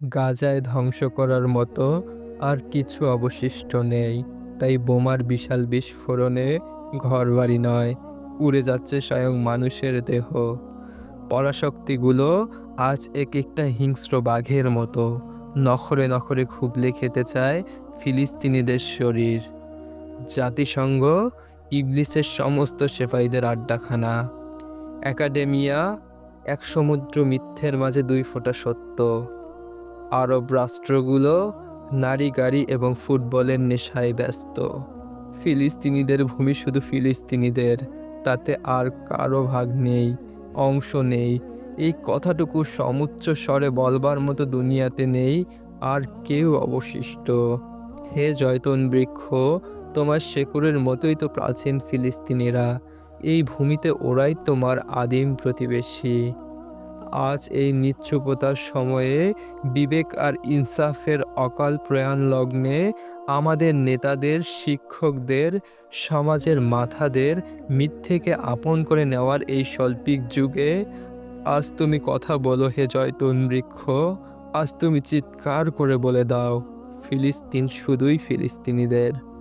গাজায় ধ্বংস করার মতো আর কিছু অবশিষ্ট নেই। তাই বোমার বিশাল বিস্ফোরণে ঘরবাড়ি নয়, উড়ে যাচ্ছে স্বয়ং মানুষের দেহ। পরাশক্তিগুলো আজ এক একটা হিংস্র বাঘের মতো, নখরে নখরে খুবলে খেতে চায় ফিলিস্তিনিদের শরীর। জাতিসংঘ, ইবলিসের সমস্ত সেফাইদের আড্ডাখানা। একাডেমিয়া, এক সমুদ্র মিথ্যের মাঝে দুই ফোঁটা সত্য। আরব রাষ্ট্রগুলো নারী গাড়ি এবং ফুটবলের নেশায় ব্যস্ত। ফিলিস্তিনিদের ভূমি শুধু ফিলিস্তিনিদের, তাতে আর কারও ভাগ নেই, অংশ নেই। এই কথাটুকু সমুচ্চ স্বরে বলবার মতো দুনিয়াতে নেই আর কেউ অবশিষ্ট। হে জয়তন বৃক্ষ, তোমার শেকড়ের মতোই তো প্রাচীন ফিলিস্তিনিরা। এই ভূমিতে ওরাই তোমার আদিম প্রতিবেশী। আজ এই নিচ্ছুপতার সময়ে বিবেক আর ইনসাফের অকাল প্রয়াণ লগ্নে আমাদের নেতাদের, শিক্ষকদের, সমাজের মাথাদের মিথ্যেকে আপন করে নেওয়ার এই স্বল্পিক যুগে আজ তুমি কথা বলো হে জয়তুন বৃক্ষ, আজ তুমি চিৎকার করে বলে দাও, ফিলিস্তিন শুধুই ফিলিস্তিনিদের।